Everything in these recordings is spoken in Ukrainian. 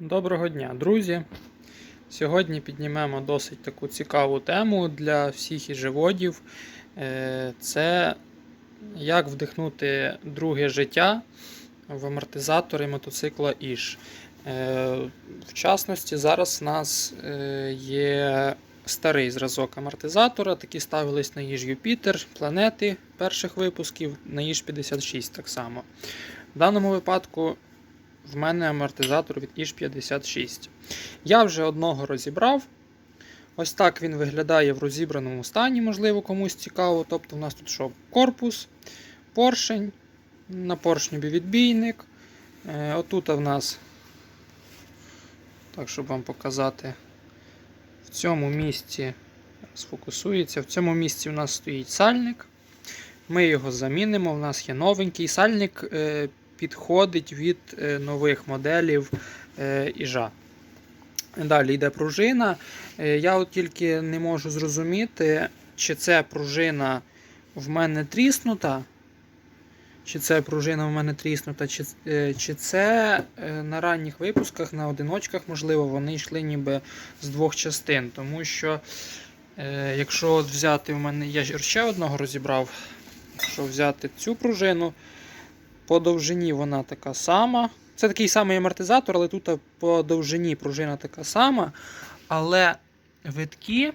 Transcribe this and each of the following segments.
Доброго дня, друзі! Сьогодні піднімемо досить таку цікаву тему для всіх іжеводів. Е, Це як вдихнути друге життя в амортизатори мотоцикла Іж. Е, В частності, зараз у нас е, є старий зразок амортизатора, такі ставились на Іж Юпітер, планети перших випусків, на Іж 56 так само. В даному випадку в мене амортизатор від іж 56. Я вже одного розібрав. Ось так він виглядає в розібраному стані, можливо, комусь цікаво. Тобто, у нас тут що? Корпус, поршень, на поршню відбійник. Е, Отут в нас, так, щоб вам показати, в цьому місці сфокусується. В цьому місці у нас стоїть сальник. Ми його замінимо. У нас є новенький сальник. Підходить від е, нових моделів е, іжа. Далі йде пружина. Е, Я от тільки не можу зрозуміти, чи це пружина в мене тріснута, чи це пружина в мене тріснута, чи, чи це на ранніх випусках, на одиночках, можливо, вони йшли ніби з двох частин. Тому що, якщо от взяти в мене, я ще одного розібрав, якщо взяти цю пружину, по довжині вона така сама. Це такий самий амортизатор, але тут по довжині пружина така сама. Але витки,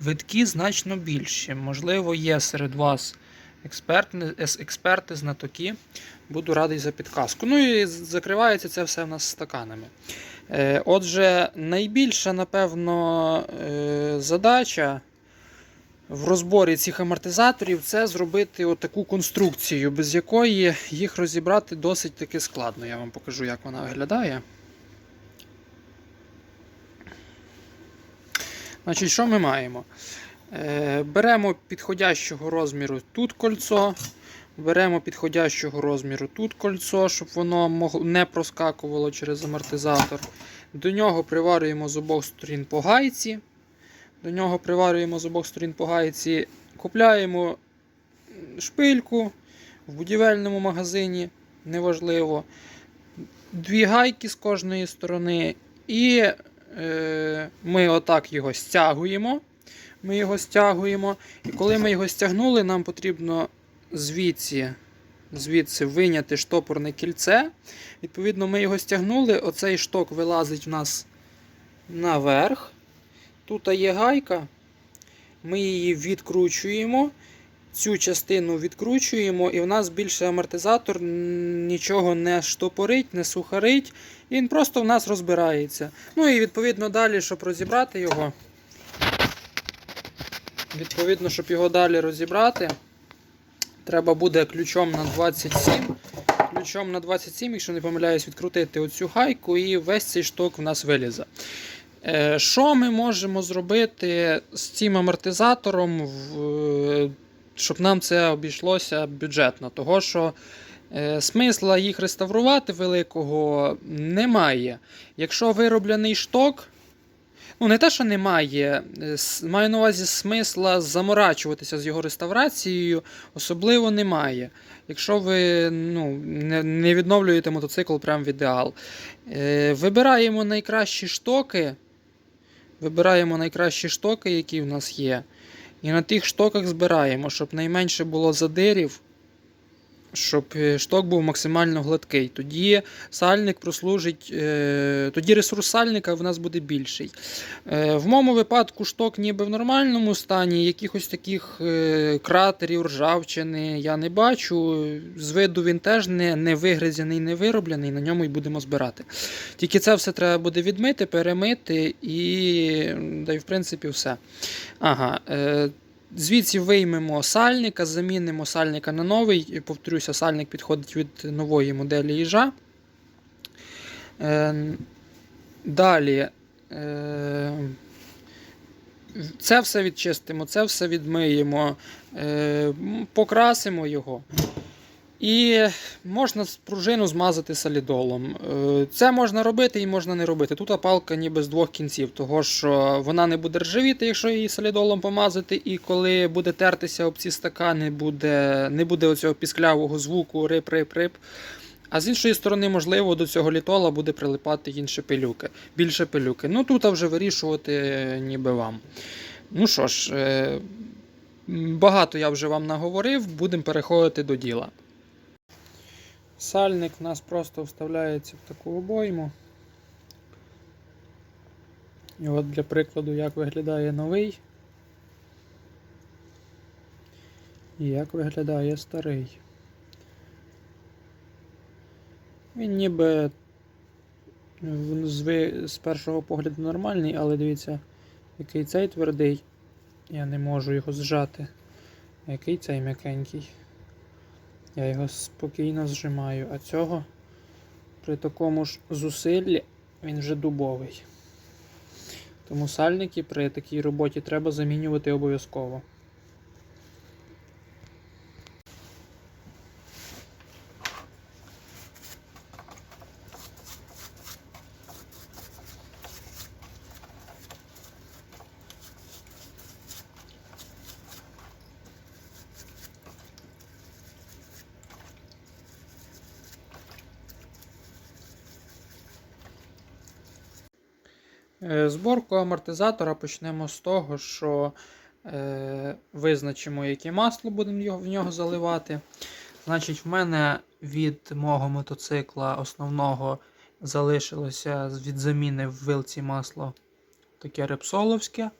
витки значно більші. Можливо, є серед вас експерти, експерти знатоки. Буду радий за підказку. Ну і закривається це все в нас стаканами. Е, Отже, найбільша, напевно, е, задача в розборі цих амортизаторів це зробити отаку конструкцію, без якої їх розібрати досить таки складно. Я вам покажу, як вона виглядає. Значить, що ми маємо? Е, беремо підходящого розміру тут кольцо, беремо підходящого розміру тут кольцо, щоб воно не проскакувало через амортизатор. До нього приварюємо з обох сторін по гайці. До нього приварюємо з обох сторін по гайці, купляємо шпильку в будівельному магазині, неважливо. Дві гайки з кожної сторони. І е, ми отак його стягуємо. Ми його стягуємо. І коли ми його стягнули, нам потрібно звідси, звідси виняти штопорне кільце. Відповідно, ми його стягнули, оцей шток вилазить в нас наверх. Тут є гайка, ми її відкручуємо, цю частину відкручуємо, і в нас більше амортизатор нічого не штопорить, не сухарить, і він просто в нас розбирається. Ну і відповідно далі, щоб розібрати його. Відповідно, щоб його далі розібрати, треба буде ключом на 27. Ключом на 27, якщо не помиляюсь, відкрутити оцю гайку, і весь цей шток в нас вилізе. Е, Що ми можемо зробити з цим амортизатором, щоб нам це обійшлося бюджетно? Того, що е, смисла їх реставрувати великого немає. Якщо вироблений шток, ну не те, що немає, е, маю на увазі смисла заморачуватися з його реставрацією, особливо немає. Якщо ви ну, не, відновлюєте мотоцикл прямо в ідеал. Вибираємо найкращі штоки. Вибираємо найкращі штоки, які в нас є. І на тих штоках збираємо, щоб найменше було задирів, щоб е, шток був максимально гладкий. Тоді сальник прослужить, е, тоді ресурс сальника в нас буде більший. Е, в моєму випадку шток ніби в нормальному стані, якихось таких кратерів, ржавчини я не бачу. З виду він теж не, не вигризений, не вироблений, на ньому й будемо збирати. Тільки це все треба буде відмити, перемити і да й в принципі все. Ага. Звідси виймемо сальника, замінимо сальника на новий. Повторюся, сальник підходить від нової моделі їжа. Е, Далі. Е, Це все відчистимо, це все відмиємо, е, покрасимо його. І можна пружину змазати солідолом. Е, Це можна робити і можна не робити. Тут палка ніби з двох кінців, того що вона не буде ржавіти, якщо її солідолом помазати, і коли буде тертися об ці стакани, буде, не буде оцього пісклявого звуку рип-рип-рип. А з іншої сторони, можливо, до цього літола буде прилипати інші пилюки, більше пилюки. Ну тут вже вирішувати е, ніби вам. Ну що ж, е, багато я вже вам наговорив, будемо переходити до діла. Сальник у нас просто вставляється в таку обойму. І от для прикладу, як виглядає новий. І як виглядає старий. Він ніби з, першого погляду нормальний, але дивіться, який цей твердий. Я не можу його зжати. Який цей м'якенький. Я його спокійно зжимаю, а цього при такому ж зусиллі він вже дубовий. Тому сальники при такій роботі треба замінювати обов'язково. Зборку амортизатора почнемо з того, що е, визначимо, яке масло будемо в нього заливати. Значить, в мене від мого мотоцикла основного залишилося від заміни в вилці масло таке репсоловське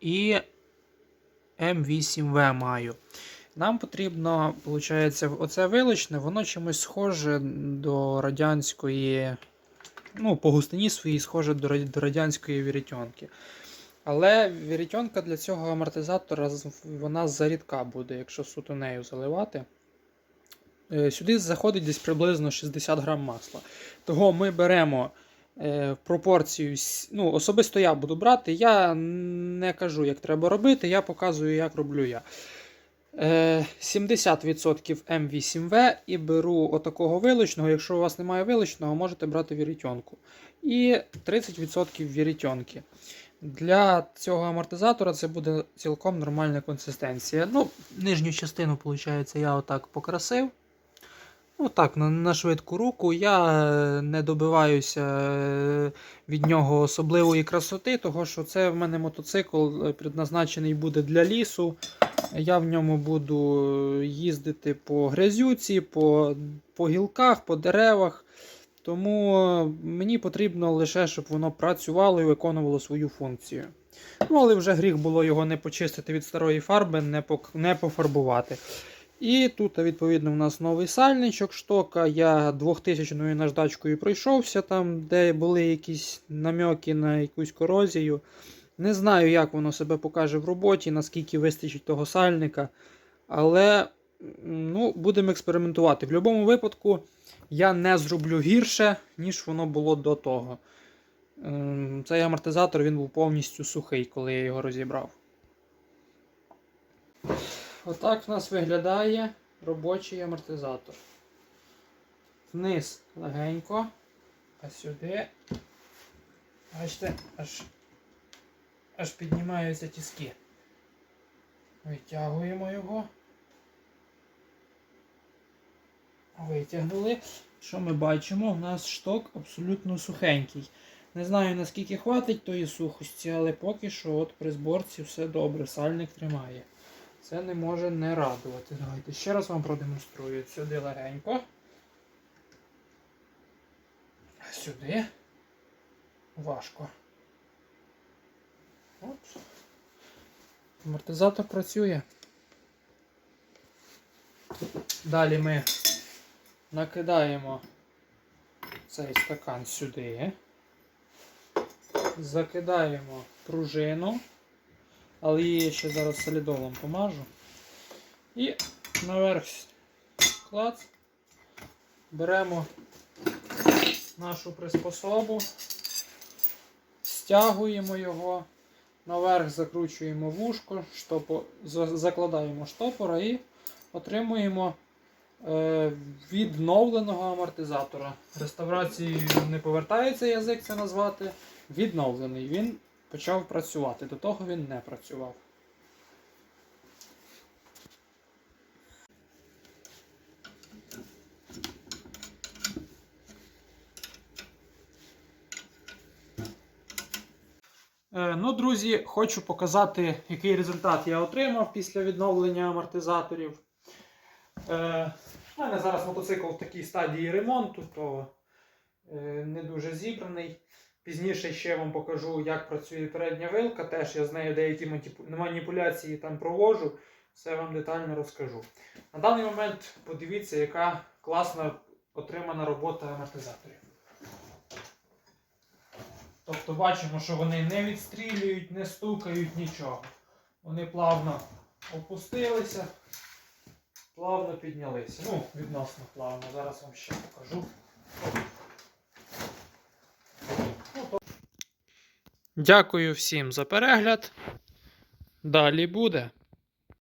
і М8В маю. Нам потрібно, виходить, оце вилочне, воно чимось схоже до радянської ну, по густині своїй схоже до, радянської вірітьонки. Але вірітьонка для цього амортизатора вона зарідка буде, якщо суто нею заливати. Е, Сюди заходить десь приблизно 60 грам масла. Того ми беремо е, пропорцію, ну, особисто я буду брати. Я не кажу, як треба робити, я показую, як роблю я. Е, 70% М8В і беру отакого вилочного. Якщо у вас немає вилочного, можете брати вірітьонку. І 30% вірітьонки. Для цього амортизатора це буде цілком нормальна консистенція. Ну, нижню частину, виходить, я отак покрасив. Ну так, на, на швидку руку. Я е, не добиваюся е, від нього особливої красоти, того що це в мене мотоцикл е, предназначений буде для лісу. Я в ньому буду їздити по грязюці, по, по гілках, по деревах. Тому е, мені потрібно лише, щоб воно працювало і виконувало свою функцію. Ну, але вже гріх було його не почистити від старої фарби, не, не пофарбувати. І тут, відповідно, у нас новий сальничок штока. Я 2000-ю наждачкою пройшовся, там, де були якісь намьоки на якусь корозію. Не знаю, як воно себе покаже в роботі, наскільки вистачить того сальника. Але ну, будемо експериментувати. В будь-якому випадку я не зроблю гірше, ніж воно було до того. Ем, Цей амортизатор він був повністю сухий, коли я його розібрав. Отак в нас виглядає робочий амортизатор. Вниз легенько, а сюди, бачите, аж, аж піднімаються тіски. Витягуємо його. Витягнули. Що ми бачимо? У нас шток абсолютно сухенький. Не знаю наскільки хватить тої сухості, але поки що от при зборці все добре, сальник тримає. Це не може не радувати. Давайте ще раз вам продемонструю. Сюди легенько. Сюди. Важко. Амортизатор працює. Далі ми накидаємо цей стакан сюди. Закидаємо пружину, але її ще зараз солідолом помажу. І наверх клац. Беремо нашу приспособу, стягуємо його, наверх закручуємо вушко, штопо, закладаємо штопора і отримуємо е, відновленого амортизатора. Реставрацією не повертається язик це назвати. Відновлений. Він почав працювати. До того він не працював. Ну, друзі, хочу показати, який результат я отримав після відновлення амортизаторів. Е, У мене зараз мотоцикл в такій стадії ремонту, то е, не дуже зібраний. Пізніше ще вам покажу, як працює передня вилка. Теж я з нею деякі маніпуляції там проводжу. Все вам детально розкажу. На даний момент подивіться, яка класна отримана робота амортизаторів. Тобто бачимо, що вони не відстрілюють, не стукають нічого. Вони плавно опустилися, плавно піднялися. Ну, відносно плавно. Зараз вам ще покажу. Дякую всім за перегляд. Далі буде.